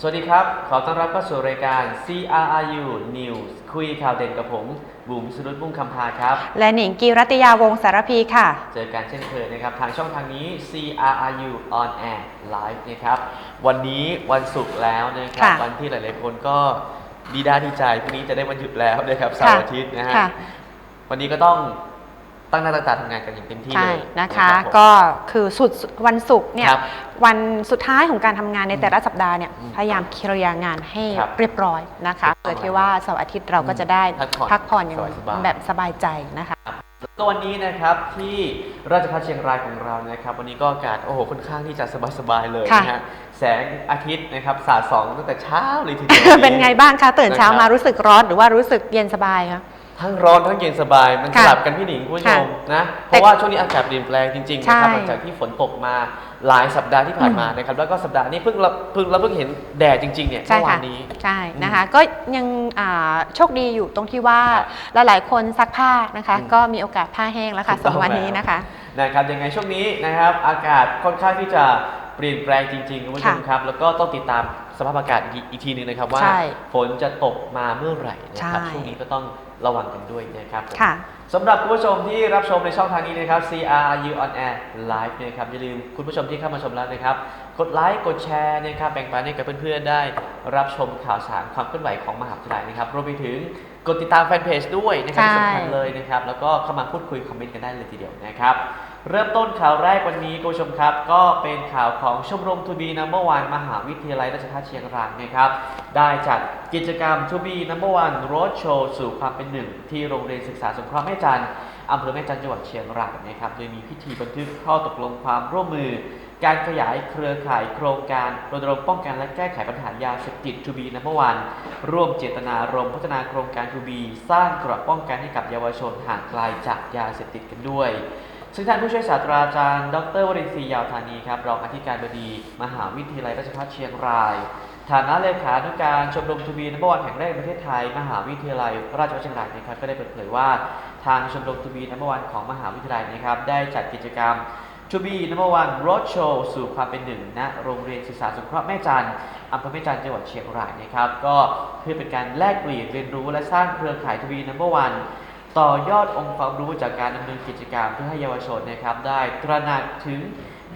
สวัสดีครับ ขอต้อนรับเข้าสู่รายการ CRRU News คุยข่าวเด่นกับผม บุ๋มสรุตมุ่งคำพาครับ และหนิงกีรัตยาวงศ์สารพีค่ะ เจอกันเช่นเคยนะครับ ทางช่องทางนี้ CRRU on air live นะครับ วันนี้วันศุกร์แล้วนะครับค่ะวันที่หลาย ๆ คนก็ดีด้าดีใจพรุ่งนี้จะได้วันหยุดแล้วนะครับเสาร์อาทิตย์นะฮะค่ะวันนี้ก็ต้อง ตั้งหน้าตั้งตาทำงานกันอย่างเต็มที่ใช่เลยนะคะ รับผม ก็คือสุดวันศุกร์เนี่ยครับวันสุดท้ายของการทำงานในแต่ละสัปดาห์เนี่ยอืมพยายามเคลียร์งานให้ครับเรียบร้อยนะคะถูกต้องเพื่อที่ว่าเสาร์อาทิตย์เราก็จะได้พักผ่อนพักผ่อนอย่างสบายๆ แบบสบายใจนะคะ ก็วันนี้นะครับที่ราชภัฏเชียงรายของเรานะครับ วันนี้ก็อากาศโอ้โหค่อนข้างที่จะสบายๆเลยค่ะ นะฮะแสงอาทิตย์นะครับสาดส่องตั้งแต่เช้าเลยทีเดียว เป็นไงบ้างคะตื่นเช้านะครับมารู้สึกร้อนหรือว่ารู้สึกเย็นสบายคะ ทั้งร้อนทั้งเย็นสบายมันสค่ะลับกันพี่หนิงคุณผู้ชมค่ะนะเพราะว่าช่วงนี้อากาศเปลี่ยนแปลงจริงๆนะครับใช่หลังจากที่ฝนตกมาหลายสัปดาห์ที่ผ่านมานะครับแล้วก็สัปดาห์นี้เพิ่งเราเพิ่งเราเพิ่งเห็นแดดจริงๆเนี่ยใช่เมื่อวาค่ะ นนี้ ใช่นะคะก็ยังอ่าโชคดีอยู่ตรงที่ว่าครับหลายๆคนซักผ้านะคะ อืมก็มีโอกาสผ้าแห้งแล้วค่ะถูกสต้อองงวันนี้แล้ว นะคะ นะครับยังไงช่วงนี้นะครับอากาศค่อนข้างที่จะเปลี่ยนแปลงจริงๆคุณผู้ชมค่ะครับ แล้วก็ต้องติดตามสภาพอากาศอีกอีกทีหนึงนะครับว่า ใช่ฝนจะตกมาเมื่อไหร่นะครับใช่ ช่วงนี้ก็ต้อง ระวังกันด้วยนะครับผมค่ะสำหรับคุณผู้ชมที่รับชมในช่องทางนี้นะครับ CRU on air live นะครับอย่าลืมคุณผู้ชมที่เข้ามาชมแล้วนะครับ กดไลค์กดแชร์นะครับแบ่งปันให้กับเพื่อนๆ ได้รับชมข่าวสารความเคลื่อนไหวของมหาวิทยาลัยนะครับรวมไปถึงกดติดตามแฟนเพจด้วยนะครับที่ใช่สำคัญเลยนะครับ แล้วก็เข้ามาพูดคุยคอมเมนต์กันได้เลยทีเดียวนะครับ เริ่มต้นข่าวแรกวันนี้คุณผู้ชมครับ ก็เป็นข่าวของชมรมทูบีนัมเบอร์วันมหาวิทยาลัยราชภัฏเชียงรายนะครับ ได้จัดกิจกรรมทูบีนัมเบอร์วันโรดโชว์สู่ความเป็นหนึ่ง ที่โรงเรียนศึกษาสงเคราะห์แม่จันทร์อำเภอแม่จันทร์จังหวัดเชียงรายนะครับ โดยมีพิธีบันทึกข้อตกลงความร่วมมือ การขยายเครือข่ายโครงการรณรงค์ป้องกันและแก้ไขปัญหายาเสพติดทูบีนัมเบอร์วันร่วมเจตนารมณ์พัฒนาโครงการทูบีสร้างเกราะป้องกันให้กับเยาวชนห่างไกลจากยาเสพติดกันด้วย ซึ่งท่านผู้ช่วยศาสตราจารย์ ดรวรินทร์ศรียาวธานีครับรองอธิการบดี มหาวิทยาลัยราชภัฏเชียงราย ฐานะเลขานุการชมรมทูบีนัมเบอร์วันแห่งแรกในประเทศไทย มหาวิทยาลัยราชภัฏเชียงรายนะครับก็ได้เปิดเผยว่า ทางชมรมทูบีนัมเบอร์วันของมหาวิทยาลัยนะครับได้จัดกิจกรรมทูบีนัมเบอร์วันโรดโชว์สู่ความเป็นหนึ่งณโรงเรียนศึกษาสงเคราะห์แม่จันทร์อำเภอแม่จันทร์จังหวัดเชียงรายนะครับ ก็เพื่อเป็นการแลกเปลี่ยนเรียนรู้และสร้างเครือข่ายทูบีนัมเบอร์วัน ต่อยอดองค์ความรู้จากการดำเนินกิจกรรมเพื่อให้เยาวชนนะครับได้ตระหนักถึง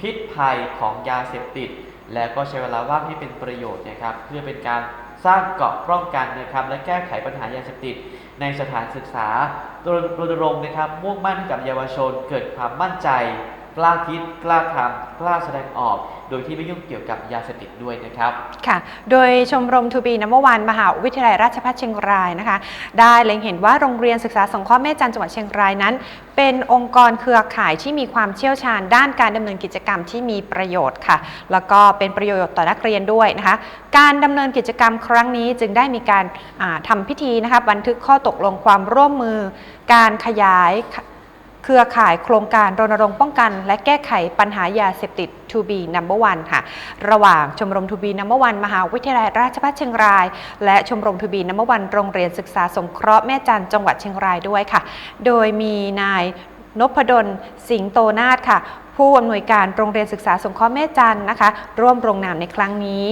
พิษภัยของยาเสพติด และก็ใช้เวลาว่างให้เป็นประโยชน์นะครับ เพื่อเป็นการสร้างเกาะป้องกันนะครับ และแก้ไขปัญหายาเสพติด ในสถานศึกษารณรงค์นะครับมุ่งมั่นกับเยาวชนเกิดความมั่นใจ ล้าคิดกล้าทำกล้าแสดงออก โดยที่ไม่ยุ่งเกี่ยวกับยาเสพติดด้วยนะครับ ค่ะ โดยชมรมทูบีนัมเบอร์วันมหาวิทยาลัยราชภัฏเชียงรายนะคะ ได้เล็งเห็นว่าโรงเรียนศึกษาสงเคราะห์แม่จันจังหวัดเชียงรายนั้น เป็นองค์กรเครือข่ายที่มีความเชี่ยวชาญด้านการดำเนินกิจกรรมที่มีประโยชน์ค่ะ แล้วก็เป็นประโยชน์ต่อนักเรียนด้วยนะคะ การดำเนินกิจกรรมครั้งนี้จึงได้มีการอ่าทำพิธีนะคะบันทึกข้อตกลงความร่วมมือ การขยาย เครือข่ายโครงการรณรงค์ป้องกัน และแก้ไขปัญหายาเสพติด To be number one ค่ะ ระหว่างชมรม To be number one มหาวิทยาลัยราชภัฏเชียงราย และชมรม To be number one โรงเรียนศึกษาสงเคราะห์แม่จันจังหวัดเชียงรายด้วยค่ะ โดยมีนายนพดลสิงโตนาถค่ะ ผู้อำนวยการโรงเรียนศึกษาสงเคราะห์แม่จันนะคะ ร่วมลงนามในครั้งนี้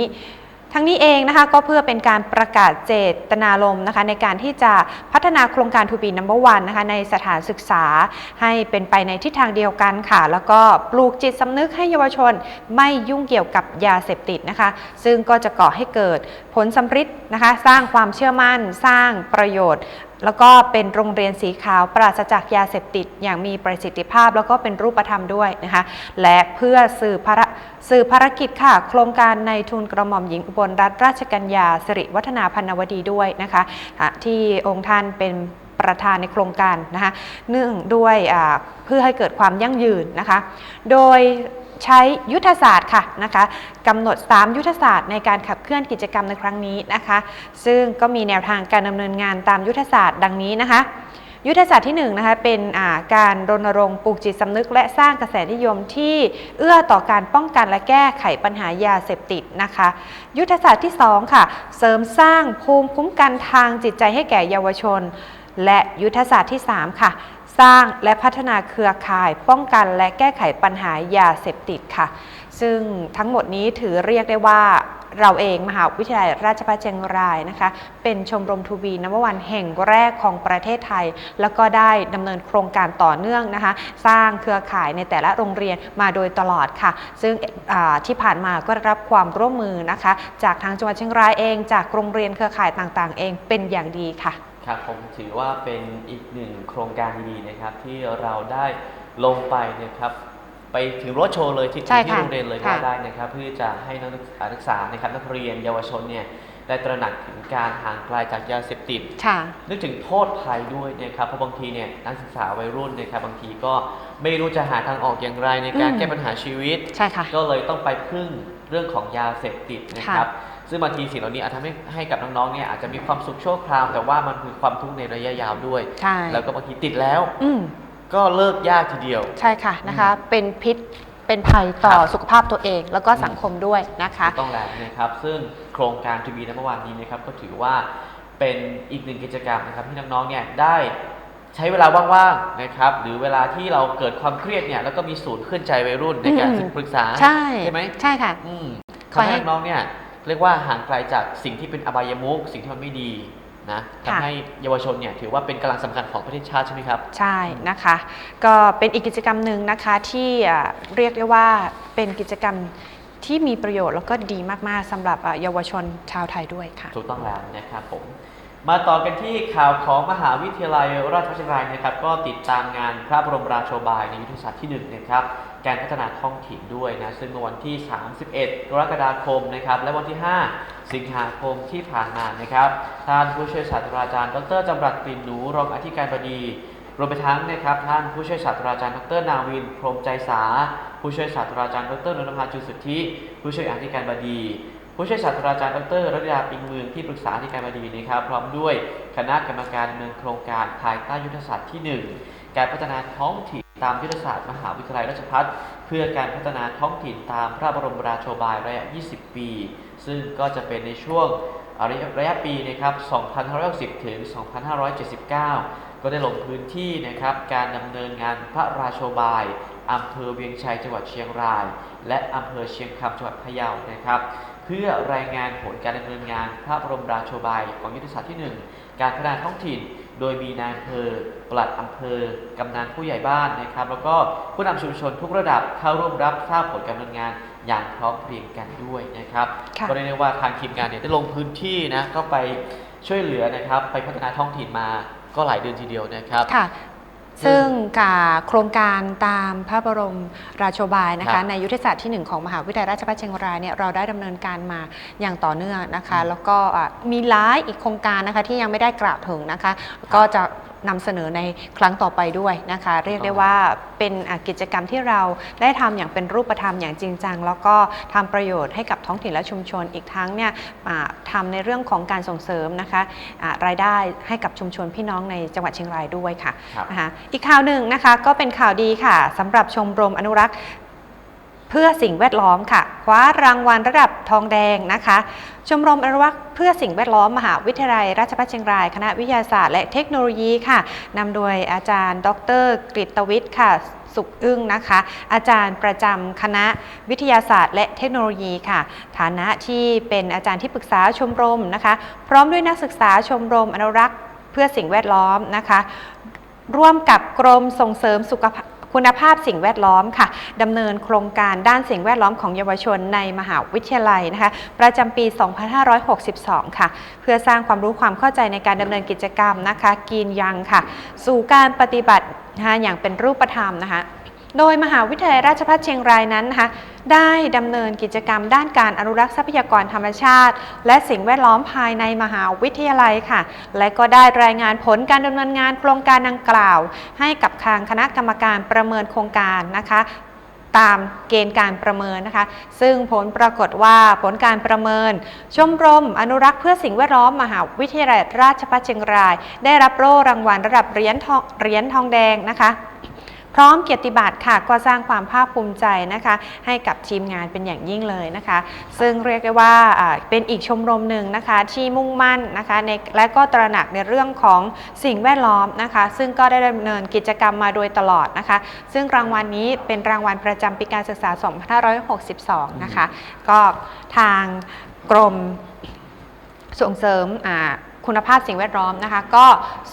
ทั้งนี้เองนะคะก็เพื่อเป็นการประกาศเจตนารมณ์นะคะในการที่จะพัฒนาโครงการทูบีนัมเบอร์วันนะคะในสถานศึกษาให้เป็นไปในทิศทางเดียวกันค่ะ แล้วก็ปลูกจิตสำนึกให้เยาวชนไม่ยุ่งเกี่ยวกับยาเสพติดนะคะ ซึ่งก็จะก่อให้เกิดผลสำฤทธิ์นะคะ สร้างความเชื่อมั่น สร้างประโยชน์ แล้วก็เป็นโรงเรียนสีขาวปราศจากยาเสพติดอย่างมีประสิทธิภาพ แล้วก็เป็นรูปธรรมด้วยนะคะและเพื่อสื่อภารสื่อภารกิจค่ะ โครงการในทุนกระหม่อมหญิงอุบลรัตนราชกัญญาสิริวัฒนาพันนวดีด้วยนะคะที่องค์ท่านเป็นประธานในโครงการนะคะเนื่องด้วยเพื่อให้เกิดความยั่งยืนนะคะ โดย ใช้ยุทธศาสตร์ค่ะนะคะกำหนด 3 ยุทธศาสตร์ในการขับเคลื่อนกิจกรรมในครั้งนี้นะคะ ซึ่งก็มีแนวทางการดำเนินงานตามยุทธศาสตร์ดังนี้นะคะ ยุทธศาสตร์ที่1นงนะคะเป็นาการรณรงค์ปลูกจิตสำนึก และสร้างกระแสนิยมที่เอื้อต่อการป้องกันและแก้ไขปัญหายาเสพติดนะคะ ยุทธศาสตร์ที่2ค่ะเสริมสร้างภูมิคุ้มกันทางจิตใจให้แก่เยาวชน และยุทธศาสตร์ที่ 3 ค่ะ สร้างและพัฒนาเครือข่าย ป้องกันและแก้ไขปัญหายาเสพติดค่ะ ซึ่งทั้งหมดนี้ถือเรียกได้ว่าเราเองมหาวิทยาลัยราชภัฏเชียงรายนะคะ เป็นชมรมทูบีนัมวันแห่งแรกของประเทศไทย แล้วก็ได้ดำเนินโครงการต่อเนื่องนะคะ สร้างเครือข่ายในแต่ละโรงเรียนมาโดยตลอดค่ะ ซึ่งที่ผ่านมาก็ได้รับความร่วมมือนะคะ จากทางจังหวัดเชียงรายเอง จากโรงเรียนเครือข่ายต่างๆ เองเป็นอย่างดีค่ะ ครับผมถือว่าเป็นอีกหนึ่งโครงการดีๆนะครับ ที่เราได้ลงไปนะครับ ไปถึงรถโชว์เลยที่ใช่ที่ค่ะโรงเรียนเลยค่ะก็ได้นะครับ เพื่อจะให้นักศึกษานะครับนักเรียนเยาวชนเนี่ยได้ตระหนักถึงการห่างไกลจากยาเสพติด ค่ะ นึกถึงโทษภัยด้วยนะครับเพราะบางทีเนี่ยนักศึกษาวัยรุ่นนะครับบางทีก็ไม่รู้จะหาทางออกอย่างไรในการอืม แก้ปัญหาชีวิต ใช่ค่ะ ก็เลยต้องไปพึ่งเรื่องของยาเสพติดนะครับ ซึ่งบางทีสิ่งเหล่านี้อาจทำให้ให้กับน้องๆเนี่ยอาจจะมีความสุขชั่วคราว แต่ว่ามันคือความทุกข์ในระยะยาวด้วย ใช่แล้วก็บางทีติดแล้ว อืมก็เลิกยากทีเดียว ใช่ค่ะนะคะ เป็นพิษเป็นภัยต่อครับ สุขภาพตัวเอง แล้วก็สังคมด้วยนะคะ ถูกต้องแล้วนะครับ ซึ่งโครงการทีวีในเมื่อวานนี้นะครับก็ถือว่าเป็นอีกหนึ่งกิจกรรมนะครับที่น้องๆเนี่ยได้ใช้เวลาว่างๆนะครับ หรือเวลาที่เราเกิดความเครียดเนี่ยแล้วก็มีศูนย์เคลื่อนใจวัยรุ่นในการอืมศึกปรึกษาใช่ใช่ไหมใช่ค่ะ อืมขอทำให้ให้น้องๆเนี่ย เรียกว่าห่างไกลจากสิ่งที่เป็นอบายมุขสิ่งที่มันไม่ดีนะค่ะทำให้เยาวชนเนี่ยถือว่าเป็นกำลังสำคัญของประเทศชาติใช่ไหมครับ ใช่นะคะ ก็เป็นอีกกิจกรรมหนึ่งนะคะที่อ่าเรียกได้ว่าเป็นกิจกรรมที่มีประโยชน์แล้วก็ดีมาก ๆสำหรับอ่าเยาวชนชาวไทยด้วยค่ะ ถูกต้องแล้วนะครับผม มาต่อกันที่ข่าวของมหาวิทยาลัยราชภัฏเชียงรายนะครับ ก็ติดตามงานพระบรมราโชบายในยุทธศาสตร์ที่1นะครับการพัฒนาท้องถิ่นด้วยนะซึ่งเมื่อวันที่ 31 กรกฎาคมนะครับและวันที่ 5 สิงหาคมที่ผ่านมานะครับท่านผู้ช่วยศาสตราจารย์ ดรจำรัดกลิ่นหนูรองอธิการบดีรวมไปทั้งนะครับท่านผู้ช่วยศาสตราจารย์ดรนาวิน พรมใจสา ผู้ช่วยศาสตราจารย์ดรนนทภาจุสุทธิ ผู้ช่วยอธิการบดี ผู้ช่วยศาสตราจารย์ดรรัตยาปิงเมืองที่ปรึกษาอธิการบดีนะครับ พร้อมด้วยคณะกรรมการดำเนินโครงการภายใต้ยุทธศาสตร์ที่ 1 การพัฒนาท้องถิ่นตามยุทธศาสตร์มหาวิทยาลัยราชภัฏเพื่อการพัฒนาท้องถิ่นตามพระบรมราโชบายระยะ 20 ปี ซึ่งก็จะเป็นในช่วงระยะระยะปีนะครับ 2560 ถึง 2579 ก็ได้ลงพื้นที่นะครับ การดำเนินงานพระราโชบายอำเภอเวียงชัยจังหวัดเชียงราย และอำเภอเชียงคำจังหวัดพะเยานะครับ เพื่อรายงานผลการดำเนินงานพระบรมราโชบายของยุทธศาสตร์ที่ 1 การพัฒนาท้องถิ่น โดยมีนายอำเภอปลัดอำเภอกำนันผู้ใหญ่บ้านนะครับ แล้วก็ผู้นำชุมชนทุกระดับเข้าร่วมรับทราบผลการดำเนินงานอย่างพร้อมเพรียงกันด้วยนะครับค่ะก็เรียกได้ว่าทางทีมงานเนี่ยได้ลงพื้นที่นะก็ไปช่วยเหลือนะครับ ไปพัฒนาท้องถิ่นมาก็หลายเดือนทีเดียวนะครับค่ะ ซึ่งกับโครงการตามพระบรมราโชบายนะครัคะบในยุทธศาสตร์ที่ 1 ของมหาวิทยาลัยราชภัฏเชียงรายเนี่ยเราได้ดำเนินการมาอย่างต่อเนื่องนะคะอืมแล้วก็อะมีหลายอีกโครงการนะคะที่ยังไม่ได้กล่าวถึงนะคะ ก็จะ นำเสนอในครั้งต่อไปด้วยนะคะ เรียกได้ว่าเป็นอะกิจกรรมที่เราได้ทำอย่างเป็นรูปธรรมอย่างจริงจัง แล้วก็ทำประโยชน์ให้กับท้องถิ่นและชุมชนอีกทั้งเนี่ยอ่าทำในเรื่องของการส่งเสริมนะคะอ่ารายได้ให้กับชุมชนพี่น้องในจังหวัดเชียงรายด้วยค่ะครับนะคะอีกข่าวหนึ่งนะคะก็เป็นข่าวดีค่ะสำหรับชมรมอนุรักษ์ เพื่อสิ่งแวดล้อมค่ะ คว้ารางวัลระดับทองแดงนะคะ ชมรมอนุรักษ์เพื่อสิ่งแวดล้อมมหาวิทยาลัย ราชภัฏเชียงราย คณะวิทยาศาสตร์และเทคโนโลยีค่ะนำโดยอาจารย์ ดรกฤตวิทย์ค่ะสุขอึ้งนะคะ อาจารย์ประจำคณะวิทยาศาสตร์ และเทคโนโลยีค่ะ ฐานะที่เป็นอาจารย์ที่ปรึกษาชมรมนะคะ พร้อมด้วยนักศึกษาชมรมอนุรักษ์เพื่อสิ่งแวดล้อมนะคะ ร่วมกับกรมส่งเสริมสุขภาพ คุณภาพสิ่งแวดล้อมค่ะดำเนินโครงการด้านสิ่งแวดล้อมของเยาวชนในมหาวิทยาลัยนะคะประจำปี 2562 ค่ะ เพื่อสร้างความรู้ความเข้าใจในการดำเนินกิจกรรมนะคะ กินยังค่ะ สู่การปฏิบัตินะคะอย่างเป็นรูปธรรมนะคะ โดยมหาวิทยาลัยราชภัฏเชียงรายนั้นนะคะได้ดำเนินกิจกรรมด้านการอนุรักษ์ทรัพยากรธรรมชาติ และสิ่งแวดล้อมภายในมหาวิทยาลัยค่ะ และก็ได้รายงานผลการดำเนินงานโครงการดังกล่าว ให้กับทางคณะกรรมการประเมินโครงการนะคะตามเกณฑ์การประเมินนะคะ ซึ่งผลปรากฏว่าผลการประเมิน ชมรม อนุรักษ์เพื่อสิ่งแวดล้อมมหาวิทยาลัยราชภัฏเชียงราย ได้รับโล่รางวัลระดับเหรียญทองเหรียญทองแดงนะคะ พร้อมเกียรติบัตรค่ะก็สร้างความภาคภูมิใจนะคะให้กับทีมงานเป็นอย่างยิ่งเลยนะคะ ซึ่งเรียกได้ว่าอ่าเป็นอีกชมรมหนึ่งนะคะที่มุ่งมั่นนะคะในและก็ตระหนักในเรื่องของสิ่งแวดล้อมนะคะ ซึ่งก็ได้ดำเนินกิจกรรมมาโดยตลอดนะคะ ซึ่งรางวัลนี้เป็นรางวัลประจำปีการศึกษา 2562 นะคะ ก็ทางกรมส่งเสริมอ่า คุณภาพสิ่งแวดล้อมนะคะ ก็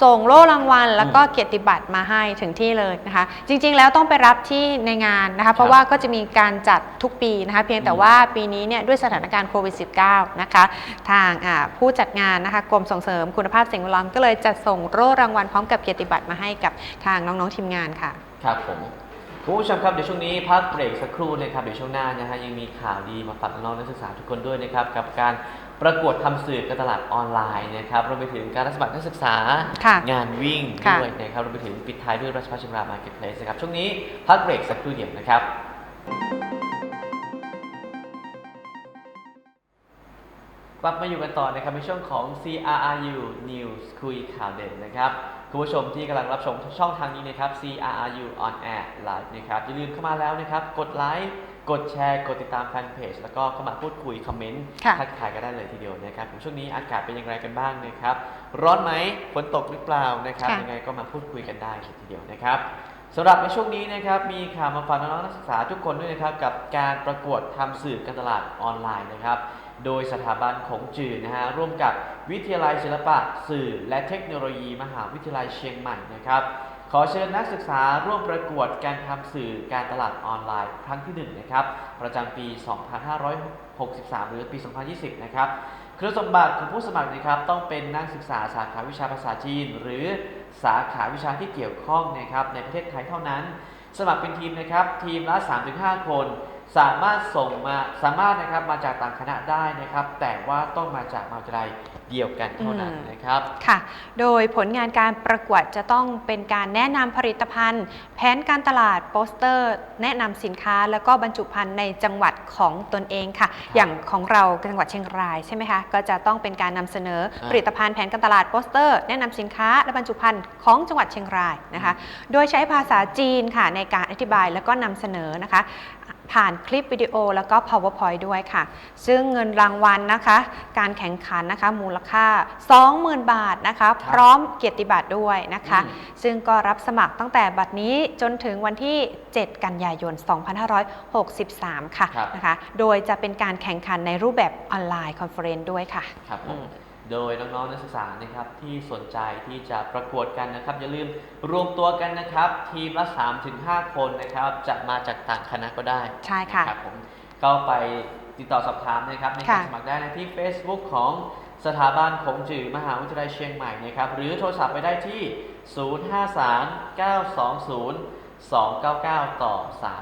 ส่งโล่รางวัล แล้วก็เกียรติบัตรมาให้ถึงที่เลยนะคะ จริงๆแล้วต้องไปรับที่ในงานนะคะ เพราะว่าก็จะมีการจัดทุกปีนะคะ เพียงแต่ว่าปีนี้เนี่ยด้วยสถานการณ์โควิด -19 นะคะ ทางอ่าผู้จัดงานนะคะกรมส่งเสริมคุณภาพสิ่งแวดล้อมก็เลยจัดส่งโล่รางวัลพร้อมกับเกียรติบัตรมาให้กับทางน้องๆทีมงานค่ะ ครับผมคุณผู้ชมครับเดี๋ยวช่วงนี้พักเบรกสักครู่นะครับเดี๋ยวช่วงหน้านะฮะยังมีข่าวดีมาฝากน้องๆนักศึกษาทุกคนด้วยนะครับกับการ ประกวดทำสื่อการตลาดออนไลน์นะครับรวมไปถึงการรับสมัครนักศึกษา ค่ะงานวิ่งค่ะด้วยนะครับรวมไปถึงปิดท้ายด้วยรัชพัฒน์เชียงรายมาร์เก็ตเพลสนะครับ ช่วงนี้พักเบรกสักครู่เดียวนะครับ กลับมาอยู่กันต่อนะครับในช่วงของ CRRU News คุยข่าวเด่นนะครับคุณผู้ชมที่กำลังรับชมช่องทางนี้นะครับ CRRU on air live นะครับอย่าลืมเข้ามาแล้วนะครับ กดไลค์ กดแชร์กดติดตามแฟนเพจแล้วก็เข้ามาพูดคุยคอมเมนต์ค่ะทักทายกันได้เลยทีเดียวนะครับช่วงนี้อากาศเป็นอย่างไรกันบ้างนะครับ ร้อนไหมฝนตกหรือเปล่านะครับค่ะยังไงก็มาพูดคุยกันได้เลยทีเดียวนะครับสำหรับในช่วงนี้นะครับมีข่าวมาฝากน้องๆนักศึกษาทุกคนด้วยนะครับกับการประกวดทำสื่อการตลาดออนไลน์นะครับโดยสถาบันของจืดนะฮะร่วมกับวิทยาลัยศิลปะสื่อ และเทคโนโลยี มหาวิทยาลัยเชียงใหม่นะครับข อเชิญนักศึกษาร่วมประกวดการทำสื่อการตลาดออนไลน์ครั้งที่ 1 นะครับ ประจำปี 2563 หรือปี 2020 นะครับคุณสมบัติของผู้สมัครนะครับต้องเป็นนักศึกษาสาขาวิชาภาษาจีน หรือสาขาวิชาที่เกี่ยวข้องนะครับในประเทศไทยเท่านั้น สมัครเป็นทีมนะครับ ทีมละ 3-5 คน สามารถส่งมาสามารถนะครับมาจากต่างคณะได้นะครับ แต่ว่าต้องมาจากมหาวิทยาลัยเดียวกันเท่านั้นอืมนะครับค่ะ โดยผลงานการประกวดจะต้องเป็นการแนะนำผลิตภัณฑ์ แผนการตลาดโปสเตอร์ แนะนำสินค้า แล้วก็บรรจุภัณฑ์ในจังหวัดของตนเองค่ะ อย่างของเราจังหวัดเชียงรายใช่ไหมคะก็จะต้องเป็นการนำเสนออ่าผลิตภัณฑ์แผนการตลาดโปสเตอร์ แนะนำสินค้าและบรรจุภัณฑ์ของจังหวัดเชียงรายนะคะ โดยใช้ภาษาจีนค่ะในการอธิบายแล้วก็นำเสนอนะคะ ผ่านคลิปวิดีโอแล้วก็ powerpoint ด้วยค่ะ ซึ่งเงินรางวัลนะคะ การแข่งขันนะคะมูลค่า 20,000 บาทนะคะ พร้อมเกียรติบัตรด้วยนะคะอืมซึ่งก็รับสมัครตั้งแต่บัดนี้จนถึงวันที่ 7 กันยายน 2563 ค่ะครับนะคะ โดยจะเป็นการแข่งขันในรูปแบบออนไลน์คอนเฟอเรนซ์ด้วยค่ะ ครับผอืมม โดยน้องๆนักศึกษานะครับที่สนใจที่จะประกวดกันนะครับ อย่าลืมรวมตัวกันนะครับ ทีมละ3-5 คนนะครับ จะมาจากต่างคณะก็ได้ใช่ค่ะนะครับผมเข้าไปติดต่อสอบถามนะครับในการค่ะสมัครได้นะที่ Facebook ของสถาบันของจื่อมหาวิทยาลัยเชียงใหม่นะครับ หรือโทรศัพท์ไปได้ที่ 053 920 299 ต่อ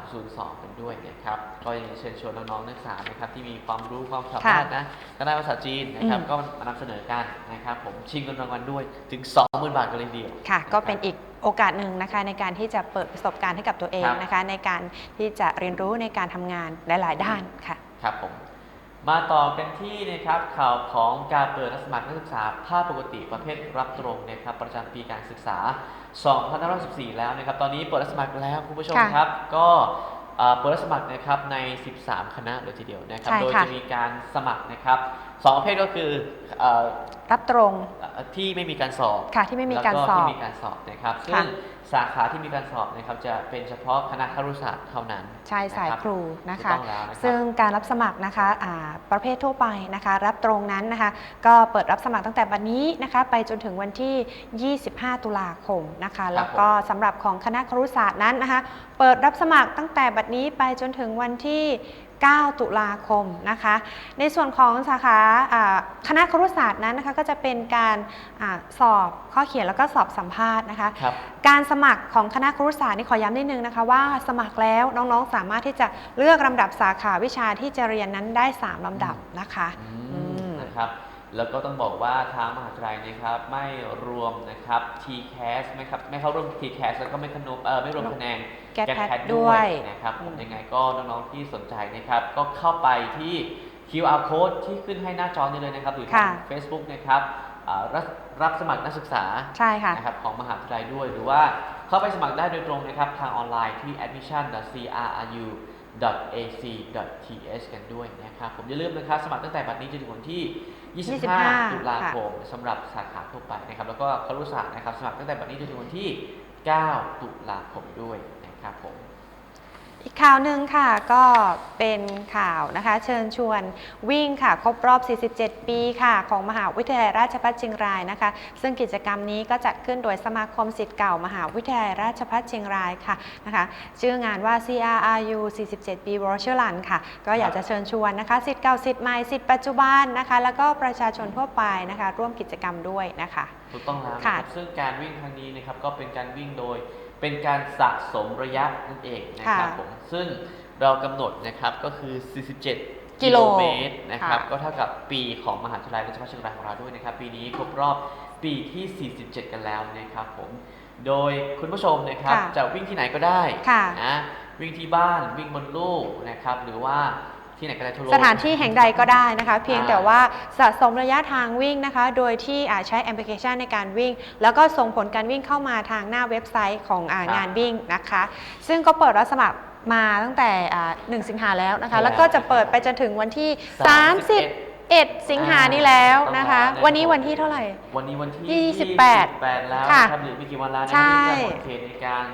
302 กันด้วยนะครับ ก็ยังเชิญชวนน้องๆนักศึกษานะครับที่มีความรู้ความสามารถนะทางด้านภาษาจีนนะครับอืมก็มานำเสนอกันนะครับผมชิงเงินรางวัลด้วยถึง 20,000 บาทกันเลยทีเดียวค่ะนะครับก็เป็นอีกโอกาสหนึ่งนะคะในการที่จะเปิดประสบการณ์ให้กับตัวเองครับนะคะ ในการที่จะเรียนรู้ในการทำงานหลาย ๆ ด้านค่ะ ครับผม มาต่อกันที่นะครับข่าวของการเปิดรับสมัครนักศึกษาภาคปกติประเภทรับตรงนะครับประจำปีการศึกษา 2514 แล้วนะครับ ตอนนี้เปิดรับสมัครแล้วคุณผู้ชมค่ะครับ ก็เอ่อเปิดรับสมัครนะครับใน 13 คณะเลยทีเดียวนะครับใช่โดยค่ะจะมีการสมัครนะครับสองประเภทก็คือเอ่อรับตรงเอ่อที่ไม่มีการสอบค่ะที่ไม่มีการแล้วสอบที่มีการสอบนะครับซึ่งค่ะ สาขาที่มีการสอบนะครับจะเป็นเฉพาะคณะครุศาสตร์เท่านั้นใช่สายนะครูนะถูกคะต้องแล้วนะครับซึ่งการรับสมัครนะคะอ่าประเภททั่วไปนะคะ รับตรงนั้นนะคะ ก็เปิดรับสมัครตั้งแต่วันนี้นะคะ ไปจนถึงวันที่ 25 ตุลาคมนะคะ แล้วก็สำหรับของคณะครุศาสตร์นั้นนะคะ เปิดรับสมัครตั้งแต่บัดนี้ไปจนถึงวันที่ 9 ตุลาคมนะคะ ในส่วนของสาขาอ่าคณะครุศาสตร์นั้นนะคะก็จะเป็นการอาสอบข้อเขียนแล้วก็สอบสัมภาษณ์นะคะครับการสมัครของคณะครุศาสตร์นี่ขอย้ำนิดนึงนะคะว่าสมัครแล้วน้องๆสามารถที่จะเลือกลำดับสาขาวิชาที่จะเรียนนั้นได้ 3ลำดับนะคะอือืมมนะครับแล้วก็ต้องบอกว่าทางมหาวิทยาลัยนะครับไม่รวมนะครับ TCAS ไม่ครับไม่เข้าร่วม TCAS แล้วก็ไม่ขนมเออไม่รวมคะแนน Gap Gap Pad Pad ด้วยนะครับผมอืมยังไงก็น้องๆที่สนใจนะครับ ก็เข้าไปที่ QR code ที่ขึ้นให้หน้าจอนี้เลยนะครับหรือทาง Facebook นะครับอ่ารับรับสมัครนักศึกษาใช่ค่ะนะครับของมหาวิทยาลัยด้วย หรือว่าเข้าไปสมัครได้โดยตรงนะครับ ทางออนไลน์ที่ admission.cru.ac.th กันด้วยนะครับ ผมอย่าลืมนะครับ สมัครตั้งแต่บัดนี้จนถึงวันที่ 25 25ตุลาคมสำหรับสาขาทั่วไปนะครับ แล้วก็ครุศาสตร์นะครับ สมัครตั้งแต่บัดนี้จนถึงวันที่ 9 ตุลาคมด้วยนะ ครับผมอีกข่าวหนึ่งค่ะก็เป็นข่าวนะคะ เชิญชวนวิ่งค่ะ ครบรอบ 47 ปีค่ะ ของมหาวิทยาลัยราชภัฏเชียงรายนะคะ ซึ่งกิจกรรมนี้ก็จัดขึ้นโดยสมาคมสิทธิ์เก่ามหาวิทยาลัยราชภัฏเชียงรายค่ะนะคะชื่องานว่า CRRU 47 ปี Virtual Run ค่ะ ก็อยากจะเชิญชวนนะคะสิทธิ์เก่าสิทธิ์ใหม่สิทธิ์ปัจจุบันนะคะ แล้วก็ประชาชนทั่วไปนะคะ ร่วมกิจกรรมด้วยนะคะถูกต้องแล้วนะคค่ะรับซึ่งการวิ่งครั้งนี้นะครับก็เป็นการวิ่งโดย เป็นการสะสมระยะนั่นเองนะครับค่ะผมซึ่งเรากำหนดนะครับก็คือ 47 กิโลเมตรนะครับค่ะ ก็เท่ากับปีของมหาวิทยาลัยราชภัฏเชียงรายของเราด้วยนะครับ ปีนี้ครบรอบปีที่ 47 กันแล้วนะครับผมโดยคุณผู้ชมนะครับค่ะ จะวิ่งที่ไหนก็ได้ ค่ะ นะวิ่งที่บ้านวิ่งบนลู่นะครับหรือว่า ที่ไหนก็ได้ทั่วโลก สถานที่แห่งใดก็ได้นะคะ เพียงอ่าแต่ว่าสะสมระยะทางวิ่งนะคะ โดยที่อ่าใช้แอปพลิเคชันในการวิ่ง แล้วก็ส่งผลการวิ่งเข้ามาทางหน้าเว็บไซต์ของอาครับ งานวิ่งนะคะ ซึ่งก็เปิดรับสมัครมาตั้งแต่อ่า1สิงหาแล้วนะคะใช่แล้วแล้วก็จะเปิดไปจนถึงวันที่31 31สิงหานี้แล้วนะคะต้องแล้ววันนี้วันที่เท่าไหร่ วันนี้วันที่ยี่สิบแปด28แล้วค่ะนะครับเหรือไม่กี่วันแล้วนะใช่ที่จะหมดเขตในการ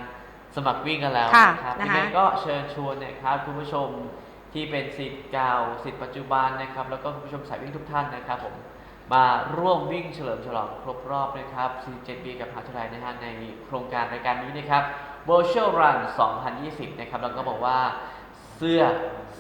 สมัครวิ่งกันแล้วค่ะนะครับนะคะยังไงก็เชิญชวนนะครับคุณผู้ชม ที่เป็นสิทธิ์เก่าสิทธิ์ปัจจุบันนะครับ แล้วก็คุณผู้ชมสายวิ่งทุกท่านนะครับผมมาร่วมวิ่งเฉลิมฉลองครบรอบนะครับ 47 ปีกับมหาวิทยาลัยนะฮะในโครงการรายการนี้นะครับ Virtual Run 2020 นะครับ เราก็บอกว่าเสื้อ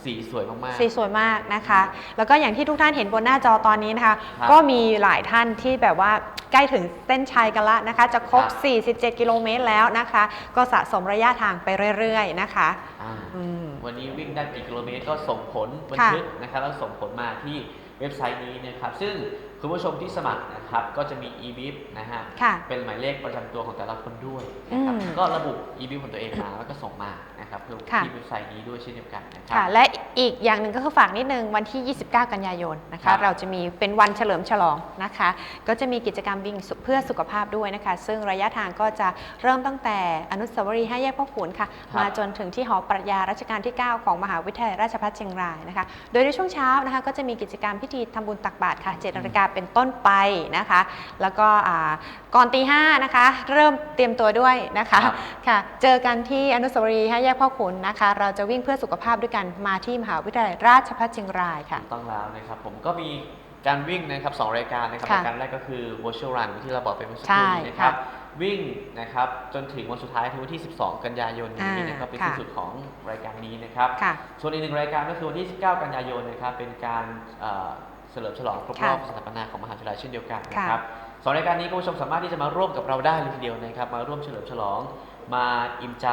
สีสวยมากๆ สีสวยมากนะคะ แล้วก็อย่างที่ทุกท่านเห็นบนหน้าจอตอนนี้นะคะครับก็มีหลายท่านที่แบบว่าใกล้ถึงเส้นชัยกันละนะคะ จะครบครับ47 กิโลเมตรแล้วนะคะ ก็สะสมระยะทางไปเรื่อยๆนะคะอ่าอืมวันนี้วิ่งได้กี่กิโลเมตรก็ส่งผลบันค่ะทึกนะครับแล้วส่งผลมาที่ เว็บไซต์นี้นะครับ ซึ่งคุณผู้ชมที่สมัครนะครับ ก็จะมี e-bib นะฮะ ค่ะเป็นหมายเลขประจำตัวของแต่ละคนด้วยนะครับ อืมก็ระบุ e-bib ของตัวเองมาแล้วก็ส่งมานะครับเพื่อค่ะ ที่เว็บไซต์นี้ด้วยเช่นเดียวกันนะครัค่ะ และ อีกอย่างหนึ่งก็คือฝากนิดนึงวันที่ 29 กันยายนนะครัคะ บ เราจะมีเป็นวันเฉลิมฉลองนะคะ ก็จะมีกิจกรรมวิ่งสุเพื่อสุขภาพด้วยนะคะ ซึ่งระยะทางก็จะเริ่มตั้งแต่อนุสาวรีย์ห้าแยกพ่อขุนค่ะครับมาจนถึงที่หอปรัชญารัชกาลที่ 9 ของมหาวิทยาลัยราชภัฏเชียงรายนะคะ โดยในช่วงเช้านะคะก็จะมีกิจกรรมพิธีทำบุญตักบาตรค่ะ7นาฬิกาเป็นต้นไปนะคะ แล้วก็อ่าก่อนตีห้านะคะ เริ่มเตรียมตัวด้วยนะคะ ครับ ค่ะ เจอกันที่อนุสาวรีย์ห้าแยกพ่อขุนนะคะ เราจะวิ่งเพื่อสุขภาพด้วยกันมาที่มหาวิทยาลัยราชภัฏเชียงรายค่ะถูกต้องแล้วนะครับผมก็มีการวิ่งนะครับสองรายการนะครับค่ะรายการแรกก็คือ virtual run ที่เราบอกไปเมื่อสักคใช่รู่นี้นะครับค่ะวิ่งนะครับจนถึงวันสุดท้ายคือวันที่ 12 กันยายนนี้อ่านนะครับเป็นค่ะที่สุดของรายการนี้นะครับค่ะ ส่วนอีกหนึ่งรายการก็คือวันที่ 19 กันยายนนะครับเป็นการเอ่อเฉลิมฉลองครบรอบค่ะสถาปนาของมหาวิทยาลัยเช่นเดียวกันนะค่ะครับสองรายการนี้คุณผู้ชมสามารถที่จะมาร่วมกับเราได้เลยทีเดียวนะครับมาร่วมเฉลิมฉลอง มาอิ่มใจ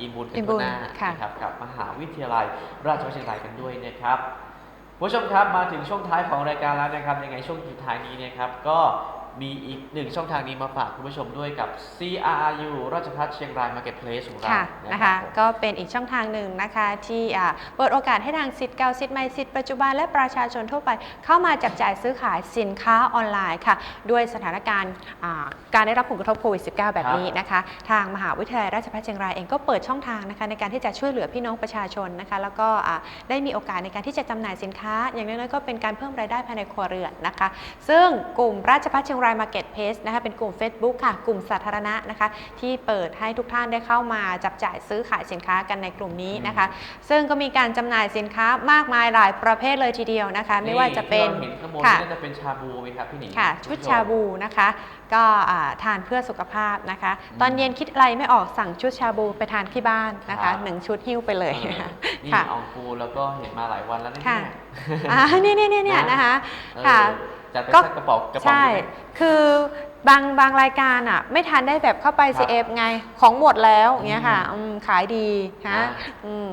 อิ่มบุญกันอิ่มบุทั่วญหน้าค่ะนะครับกับมหาวิทยาลัยราชภัฏเชียงรายกันด้วยนะครับคุณผู้ชมครับมาถึงช่วงท้ายของรายการแล้วนะครับยังไงช่วงสุดท้ายนี้นะครับก็ มีอีกหนึ่งช่องทางนี้มาฝากคุณผู้ชมด้วยกับ CRU ราชภัฏเชียงราย Marketplace ของเราค่ะนะนะครัคะบผมก็เป็นอีกช่องทางหนึ่งนะคะที่อ่าเปิดโอกาสให้ทางสิทธิ์เก่าสิทธิ์ใหม่สิทธิ์ปัจจุบันและประชาชนทั่วไป เข้ามาจับจ่ายซื้อขายสินค้าออนไลน์ค่ะ ด้วยสถานการณ์อ่าการได้รับผลกระทบโควิด -19 แบบนี้นะคะ ทางมหาวิทยาลัยราชภัฏเชียงรายเองก็เปิดช่องทางนะคะในการที่จะช่วยเหลือพี่น้องประชาชนนะคะแล้วก็อ่าได้มีโอกาสในการที่จะจำหน่ายสินค้า อย่างน้อยๆก็เป็นการเพิ่มรายได้ภายในครัวเรือนนะคะ ซึ่งกลุ่มราชภัฏเชียงราย Market Place นะคะเป็นกลุ่ม Facebook ค่ะ กลุ่มสาธารณะนะคะ ที่เปิดให้ทุกท่านได้เข้ามาจับจ่ายซื้อขายสินค้ากันในกลุ่มนี้นะคะ ซึ่งก็มีการจำหน่ายสินค้ามากมายหลายประเภทเลยทีเดียวนะคะ ไม่ว่าจะเป็นที่ราเห็นข้างบนค่ะนี่น่าจะเป็นชาบูไหมครับพี่หนิงค่ะ ชุดชาบูนะคะ ก็อ่าทานเพื่อสุขภาพนะคะ ตอนเย็นคิดอะไรไม่ออกสั่งชุดชาบูไปทานที่บ้านนะคะหนึ่งชุดหิ้วไปเลยเออนี่ค่ะอองฟูแล้วก็เห็นมาหลายวันแล้วนะค่ะเนี่ยอ่านี่นี่นี่เนี่ยนะนะคะเออค่ะ จัดไปก็สักกระป๋องกระป๋องใช่ ดีไหม คือบางบางรายการอะ ไม่ทันได้แบบเข้าไป ครับ CF ไง ของหมดแล้วอย่างเงี้ยค่ะอืมขายดีฮะอ่าอืม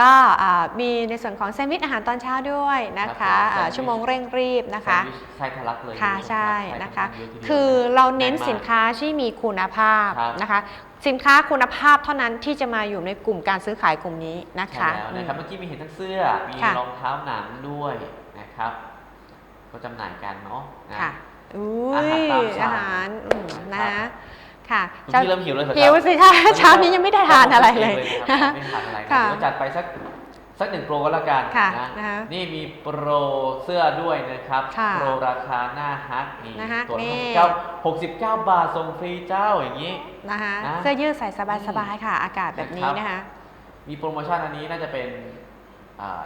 ก็อ่ามีในส่วนของแซนด์วิชอาหารตอนเช้าด้วยนะครัคะบผมอ่าแซนด์วิช ชั่วโมงเร่งรีบนะคะแซนด์วิชไส้ทะลักเลยค่ะณผู้มใช่รับนะคะ ไส้ทะลักเยอะทีดียว คือเราเน้นแมกสินค้าที่มีคุณภาพครับ นะคะ สินค้าคุณภาพเท่านั้นที่จะมาอยู่ในกลุ่มการซื้อขายกลุ่มนี้นะใช่คะแล้วนะครับอืม เมื่อกี้มีเห็นทั้งเสื้อ มีค่ะ รองเท้าหนังด้วยนะครับ ก็จำหน่ายกันเนาะนะ ค่ะอุ้อาหารยตามสั่งอาหารอืมครันะบ ค่ะคุณเช้าพี่เริ่มหิวเลยเหรอครับหิวสิคะเช้านี้ยังไม่ได้ทานอะไรเลยนะครับไม่ทานอะไรนะค่ะเดี๋ยวจัดไปสักสักหนึ่งโปรก็แล้วกันค่ะนะนะคะนี่มีโปรเสื้อด้วยนะครับค่ะโปรราคาหน้าฮักนี่นะฮะตัวนี่ ละ69 69บาทส่งฟรีเจ้าอย่างนี้ นะคะนะเสื้อยืดใส่สบายๆค่ะ อากาศแบบนี้นะครับนะคะมีโปรโมชั่นอันนี้น่าจะเป็นอ่า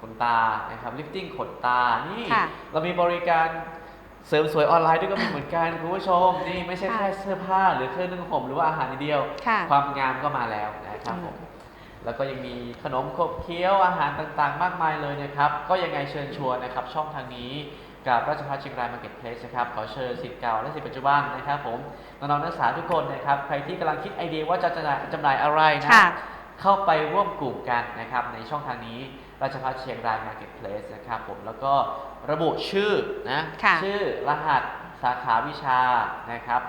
ขนตานะครับลิฟติ้งขนตานี่ค่ะเรามีบริการเสริมสวยออนไลน์ด้วยก็มีเหมือนกันคุณผู้ชมนี่ไม่ใช่ค่ะแค่เสื้อผ้าหรือเครื่องนึ่งห่มหรือว่าอาหารอย่างเดียว ค่ะความงามก็มาแล้วนะครับผมแล้วก็ยังมีขนมขบเคี้ยวอาหารต่างๆ มากมายเลยนะครับ ก็ยังไงเชิญชวนนะครับ ช่องทางนี้กับราชพัฒเชียงรายมาร์เก็ตเพลสนะครับขอเชิญสิทธิ์เก่าและสิทธิ์ปัจจุบันนะครับผมน้องๆนักศึกษาทุกคนนะครับใครที่กำลังคิดไอเดียว่าจะจำหน่ายจำหน่ายอะไรนะค่ะ เข้าไปร่วมกลุ่มกันนะครับในช่องทางนี้ ราชพัฒเชียงรายมาร์เก็ตเพลสนะครับผมแล้วก็ระบุชื่อนะค่ะชื่อรหัสสาขาวิชานะครับ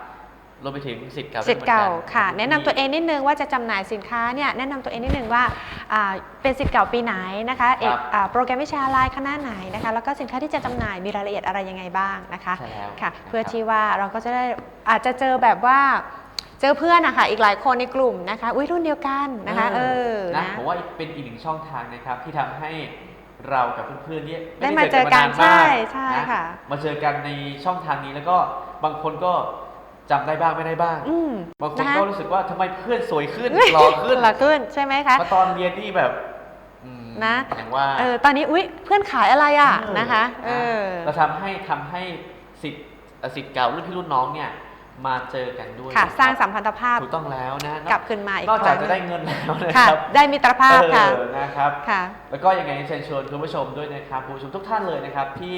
รวมไปถึงสิทธิ์เก่าสิทธิ์เก่าด้วยหมือค่ะนแนะนำตัวเองนิดนึงว่าจะจำหน่ายสินค้าเนี่ยแนะนำตัวเองนิดนึงว่าอ่าเป็นสิทธิ์เก่าปีไหนนะคะเอกครับอ่าโปรแกรมวิชาอะไรคณะไหนนะคะแล้วก็สินค้าที่จะจำหน่ายมีรายละเอียดอะไรยังไงบ้างนะคะใช่แล้วค่ะนะครับเพื่อที่ว่าเราก็จะได้อาจจะเจอแบบว่า เจอเพื่อนนะคะอีกหลายคนในกลุ่มนะคะอุ้ยรุ่นเดียวกันนะคะ เออนะนะผมว่าเป็นอีกหนึ่งช่องทางนะครับที่ทำให้เรากับเพื่อนๆเนี่ยได้มาเจอกันไได้ใช่เจอใช่มานานมากค่ะนมาเจอกันในช่องทางนี้แล้วก็บางคนก็จำได้บ้างไม่ได้บ้างอืมบางคนนะคะก็รู้สึกว่าทำไมเพื่อนสวยขึ้นหล่อขึ้นหล่อขึ้นใช่ไหมคะมาตอนเรียนนี่แบบอืมนะอย่างว่าเออตอนนี้อุ้ยเพื่อนขายอะไรอะเออนะคะเออเราทำให้ทำให้สิทธิ์เอ่อสิทธิ์เก่ารุ่นพี่รุ่นน้องเนี่ย มาเจอกันด้วยค่ะนะสร้างคสับมพันธภาพถูกต้องแล้วนะกลับคืนมาอีกนอกจากครั้งจะได้เงินแล้วนะค่ะครับได้มิตรภาพค่ะเออนะครับค่ะ แล้วก็ยังไงเชิญชวนคุณผู้ชมด้วยนะครับคุณผู้ชมทุกท่านเลยนะครับที่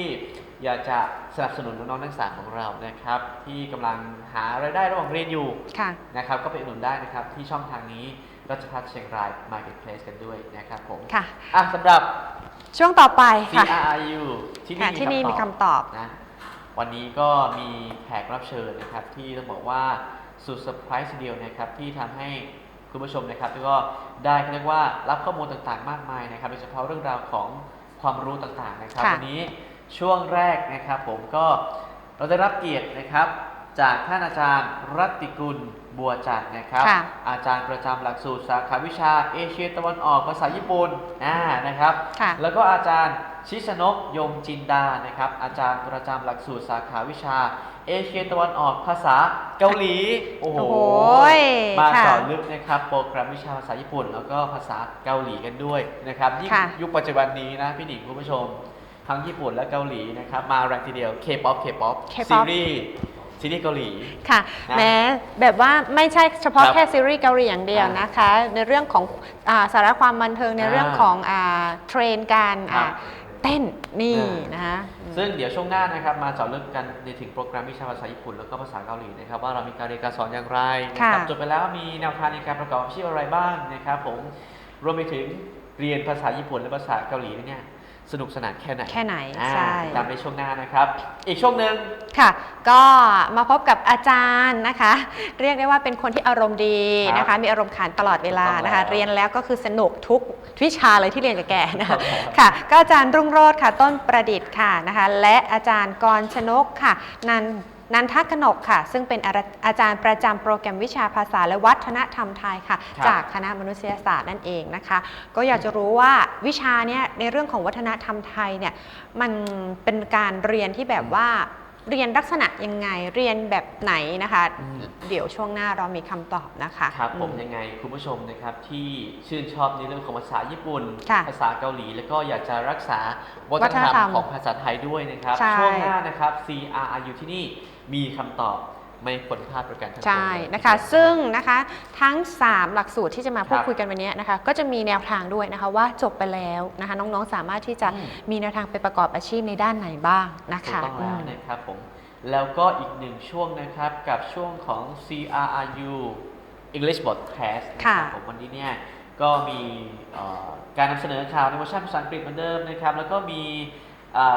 อยากจะสนับสนุนน้องๆนักศึกษาของเรานะครับ ที่กำลังหารายได้ระหว่างเรียนอยู่ค่ะนะครับ ก็ไปอุดหนุนได้นะครับที่ช่องทางนี้รัชพัฒเชียงราย Marketplace กันด้วยนะครับผมค่ะอะสำหรับช่วงต่อไปค่ะ CRU ที่ค่ะนี่ที่นี่มีคำตอบตอบนะ วันนี้ก็มีแขกรับเชิญนะครับ ที่ต้องบอกว่าสุดเซอร์ไพรส์ทีเดียวนะครับที่ทำให้คุณผู้ชมนะครับแล้วก็ได้เขาเรียกว่ารับข้อมูลต่างๆ มากมายนะครับโดยเฉพาะเรื่องราวของความรู้ต่างๆนะครับค่ะวันนี้ช่วงแรกนะครับ ผมก็เราได้รับเกียรตินะครับ จากท่านอาจารย์รัตติกุลบัวจันทร์นะครับค่ะอาจารย์ประจำหลักสูตรสาขาวิชาเอเชียตะวันออกภาษาญี่ปุ่นอ่านะครับค่ะแล้วก็อาจารย์ ชิชนกยมจินดานะครับ อาจารย์ประจำหลักสูตรสาขาวิชา เอเชียตะวันออกภาษาเกาหลี โอ้โห โอ้โหมาค่ะเจาะลึกนะครับ โปรแกรมวิชาภาษาญี่ปุ่น แล้วก็ภาษาเกาหลีกันด้วยนะครับยิ่งค่ะยุคปัจจุบันนี้นะพี่หนิงคุณผู้ชม ทั้งญี่ปุ่นและเกาหลีนะครับ มาแรงทีเดียว K-POP K-POP K-pop ซีรีส์ซีรีส์เกาหลี ค่ะนะแม้แบบว่าไม่ใช่เฉพาะครับแค่ซีรีส์เกาหลีอย่างเดียวนะคะ ในเรื่องของอาสาระความบันเทิงในอ่าเรื่องของอาเทรนการครับอ่า เต้นนี่อ่านนะคะซึ่งเดี๋ยวช่วงหน้านะครับมาเจาะลึกกันในถึงโปรแกรมวิชาภาษาญี่ปุ่นแล้วก็ภาษาเกาหลีนะครับว่าเรามีการเรียนการสอนอย่างไรนะครับค่ะจบไปแล้วมีแนวทางในการประกอบอาชีพอะไรบ้างนะครับผมรวมไปถึงเรียนภาษาญี่ปุ่นและภาษาเกาหลีเนี่ย สนุกสนานแค่ไหนแค่ไหนอ่าใช่ ตามในช่วงหน้านะครับ อีกช่วงหนึ่ง ค่ะ ก็มาพบกับอาจารย์นะคะ เรียกได้ว่าเป็นคนที่อารมณ์ดีนะคะ มีอารมณ์ขันตลอดเวลานะคะถูกต้องแล้วเรียนแล้วก็คือสนุกทุกวิชาเลยที่เรียนกับแกนะคะครับค่ะ ก็อาจารย์รุ่งโรจน์ค่ะ ต้นประดิษฐ์ค่ะนะคะ และอาจารย์กรชนกค่ะ นัน นันทกนกค่ะ ซึ่งเป็นอาอาจารย์ประจำโปรแกรมวิชาภาษาและวัฒนธรรมไทยค่ะครับจากคณะมนุษยศาสตร์นั่นเองนะคะ ก็อยากจะรู้ว่าวิชาเนี้ยในเรื่องของวัฒนธรรมไทยเนี่ยมันเป็นการเรียนที่แบบว่าเรียนลักษณะยังไงเรียนแบบไหนนะคะอืมเดี๋ยวช่วงหน้าเรามีคำตอบนะคะครับผมอืยังไงคุณผู้ชมนะครับที่ชื่นชอบในเรื่องของภาษาญี่ปุ่นค่ะภาษาเกาหลี แล้วก็อยากจะรักษาวัฒนธรวัฒนธรรรมมของภาษาไทยด้วยนะครับใช่ช่วงหน้านะครับ CRRU ที่นี่ มีคำตอบไม่ควรพลาดประกันทั้งปวงใช่เลยนะคะ ซึ่งนะคะทั้ง 3 หลักสูตรที่จะมาพูดครับคุยกันวันนี้นะคะ ก็จะมีแนวทางด้วยนะคะว่าจบไปแล้วนะคะ น้องๆสามารถที่จะอืมมีแนวทางไปประกอบอาชีพในด้านไหนบ้างนะถูกคะต้องแล้วอืมนะครับผมแล้วก็อีกหนึ่งช่วงนะครับกับช่วงของ CRRU English Podcast นะคค่ะรับผมวันนี้เนี่ยก็มีเอ่อการนำเสนอข่าวในเวอร์ชันภาษาอังกฤษเหมือนเดิมนะครับ แล้วก็มีอ่า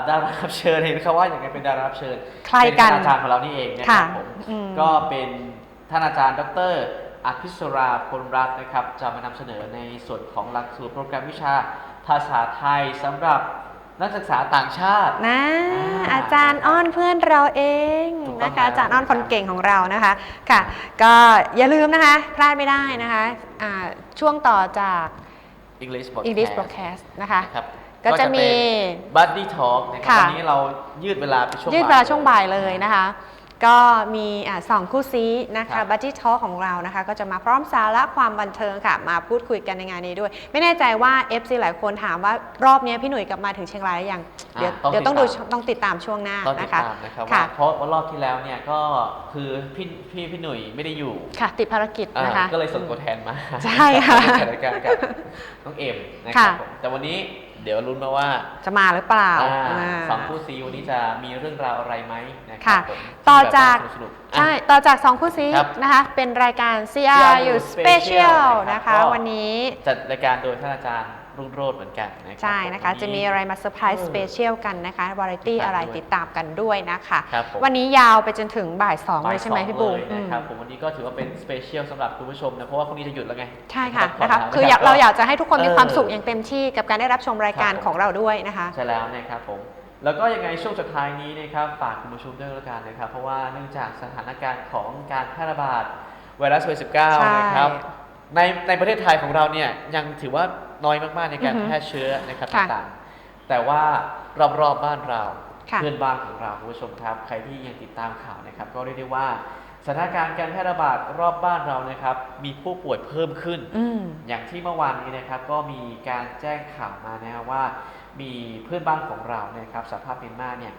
ดารารับเชิญเห็นเขาว่าอย่างไรเป็นดารารับเชิญใครกันเป็นท่าอาจารย์ของเรานี่เองนะคค่ะรับผมอืมก็เป็นท่านอาจารย์ ดรอภิสราพลรัตน์นะครับจะมานำเสนอในส่วนของหลักสูตรโปรแกรมวิชาภาษาไทยสำหรับนักศึกษาต่างชาตินะอ่าอาจารย์อ้อนเพื่อนเราเองถูกต้องนะคะแล้วอาจารย์อ้อนคนเก่งของเรานะคะค่ะ ก็อย่าลืมนะคะพลาดไม่ได้นะคะอ่าช่วงต่อจาก English Broadcast English Broadcast นะคะนะครับ ก็จะมี บัดดี้ทอล์กนะครับค่ะ วันนี้เรายืดเวลาไปช่วงยืดเวลาช่วงบ่ายเลยนะคะ ก็มีอ่าสองคู่ซีนะครัคะบ บั d ดี้ทอ k ของเรานะคะ ก็จะมาพร้อมสาระความบันเทิงค่ะ มาพูดคุยกันในงานนี้ด้วย ไม่แน่ใจว่า FC หลายคนถามว่ารอบนี้พี่หนุ่ยกลับมาถึงเชียงรายหรือยังเดี๋ยวอ่าต้องเดี๋ยวต้องดูติดตามต้องติดตามช่วงหน้าต้องติดนะคะ ตามนะครับค่ะ ว่าเพราะว่ารอบที่แล้วเนี่ยก็คือพี่พี่พี่หนุ่ยไม่ได้อยู่ค่ะ ติดภารกิจอ่านะคะ ก็เลยส่งตัวแทนมาใช่ค่ะมาจัดรายการกับน้องเอ็มนะคค่ะรับผมแต่วันนี้ เดี๋ยวลุ้นมาว่าจะมาหรือเปล่าอ่าอ่าสองคู่ซีวันนี้จะมีเรื่องราวอะไรไหมนะครัค่ะ ผมต่อจากที่แบบว่สนุกๆอะ ใช่ต่อจากสองคู่ซีครับนะคะ เป็นรายการ CRU CRU Special Special นะนะครัคะบวันนี้ จัดรายการโดยท่านอาจารย์ รุ่งโรจน์เหมือนกันนะครับใช่นะคะผมจะมีวันนี้อะไรมาเซอร์ไพรส์สเปเชียลกันนะคะวาไรตี้ติดตามอะไรด้วยติดตามกันด้วยนะคะครับผมวันนี้ยาวไปจนถึงบ่ายสองเลยใช่ไหมบ่ายสองพี่บูมเลยอืมนะครับผมวันนี้ก็ถือว่าเป็นสเปเชียลสำหรับคุณผู้ชมนะเพราะว่าพรุ่งนี้จะหยุดแล้วไง ใช่ค่ะพักผ่นะคะแล้วคืออยากก็เราอยากจะให้ทุกคนมีเออความสุขอย่างเต็มที่กับการได้รับชมรายการครับผมของเราด้วยนะคะใช่แล้วนะครับผมแล้วก็ยังไงช่วงสุดท้ายนี้นะครับฝากคุณผู้ชมด้วยแล้วกันนะครับ เพราะว่าเนื่องจากสถานการณ์ของการแพร่ระบาดไวรัสโควิดใช่19 นะครับในในประเทศไทยของเราเนี่ยยังถือว่า น้อยมากๆในการอือฮึแพร่เชื้อนะครับค่ะต่างๆ แต่ว่ารอบๆบ้านเราค่ะ เพื่อนบ้านของเราคุณผู้ชมครับ ใครที่ยังติดตามข่าวนะครับ ก็เรียกได้ว่าสถานการณ์การแพร่ระบาดรอบบ้านเรานะครับ มีผู้ป่วยเพิ่มขึ้น อืม อย่างที่เมื่อวานนี้นะครับก็มีการแจ้งข่าวมานะครับว่า มีเพื่อนบ้านของเรานะครับสภาพเมียนมาเนี่ย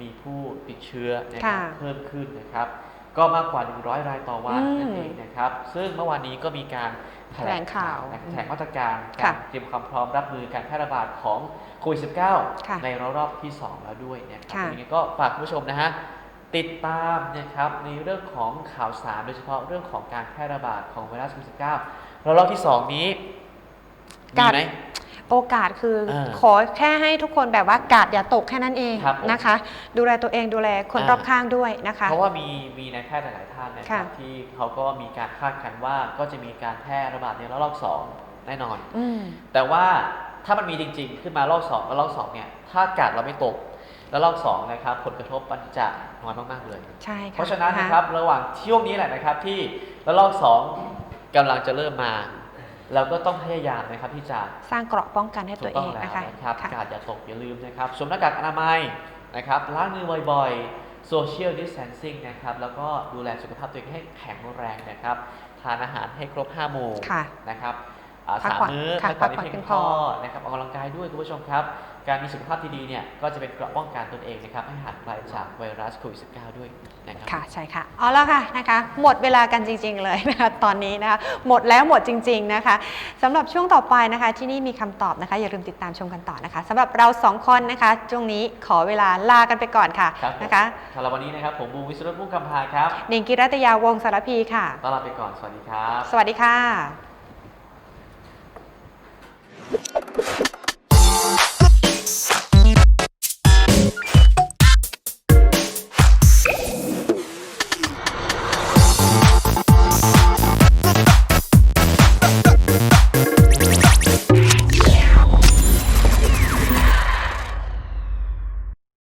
มีผู้ติดเชื้อนะครับค่ะ เพิ่มขึ้นนะครับ ก็มากกว่า 100 รายต่อวันอืมนั่นเองนะครับ ซึ่งเมื่อวานนี้ก็มีการแถลงข่าวนะครับแถลงมาตรการค่ะการเตรียมความพร้อมรับมือการแพร่ระบาดของโควิดค่ะ -19 ในระลอกที่ 2 แล้วด้วยนะครับค่ะยังไงก็ฝากคุณผู้ชมนะฮะติดตามนะครับในเรื่องของข่าวสารโดยเฉพาะเรื่องของการแพร่ระบาดของไวรัสโควิด -19 ระลอกที่ 2 นี้มีการไหม โอกาสคือเออขอแค่ให้ทุกคนแบบว่ากาดอย่าตกแค่นั้นเองครับผมนะคะ ดูแลตัวเองดูแลคนอ่ารรอบข้างด้วยนะคะ เพราะว่ามีมีนายแพทย์หลายๆท่านนะครัค่ะบที่เขาก็มีการคาดกันว่าก็จะมีการแพร่ระบาดในระลอกสองแน่นอนอืมแต่ว่าถ้ามันมีจริง ๆ ขึ้นมารอบสองแล้วรอบสองเนี่ยถ้ากาดเราไม่ตกแล้วรอบสองนะครับผลกระทบมันจะน้อยมากๆเลยใช่ค่ะเพราะฉะนั้นนะครับระหว่างช่วงนี้แหละนะครับที่ระลอกสองกำลังจะเริ่มมา เราก็ต้องพยายามนะครับที่จะสร้างเกราะป้องกันให้ถูตัวกเอต้องงแล้วนะคะนะครับค่ะกาดอย่าตกอย่าลืมนะครับสวมหน้ากากอนามัยนะครับล้างมือบ่อยๆ social distancing นะครับแล้วก็ดูแลสุขภาพตัวเองให้แข็งแรงนะครับ ทานอาหารให้ครบ 5 หมู่ค่ะนะครับอ่าพัก สามผ่อนมื้อค่ะพักผ่อนพักผ่อนให้เพียงเพียงพพออนะครับออกกำลังกายด้วยคุณผู้ชมครับ การมีสุขภาพที่ดีเนี่ยก็จะเป็นเกราะป้องกันตนเองนะครับให้ห่างไกลจากไวรัสโควิด -19 ด้วยนะครับค่ะใช่ค่ะเอาละค่ะนะคะหมดเวลากันจริง ๆ เลยนะคะตอนนี้นะคะหมดแล้วหมดจริง ๆนะคะสำหรับช่วงต่อไปนะคะที่นี่มีคำตอบนะคะอย่าลืมติดตามชมกันต่อนะคะสำหรับเราสองคนนะคะช่วงนี้ขอเวลาลากันไปก่อนค่ะครับผมนะคะสำหรับวันนี้นะครับผมบูมวิศรุตมุ่งคำพาครับหนิงกิรัตยาวงศ์สารพีค่ะต้อนรับไปก่อนสวัสดีครับ สวัสดีค่ะ Thank you.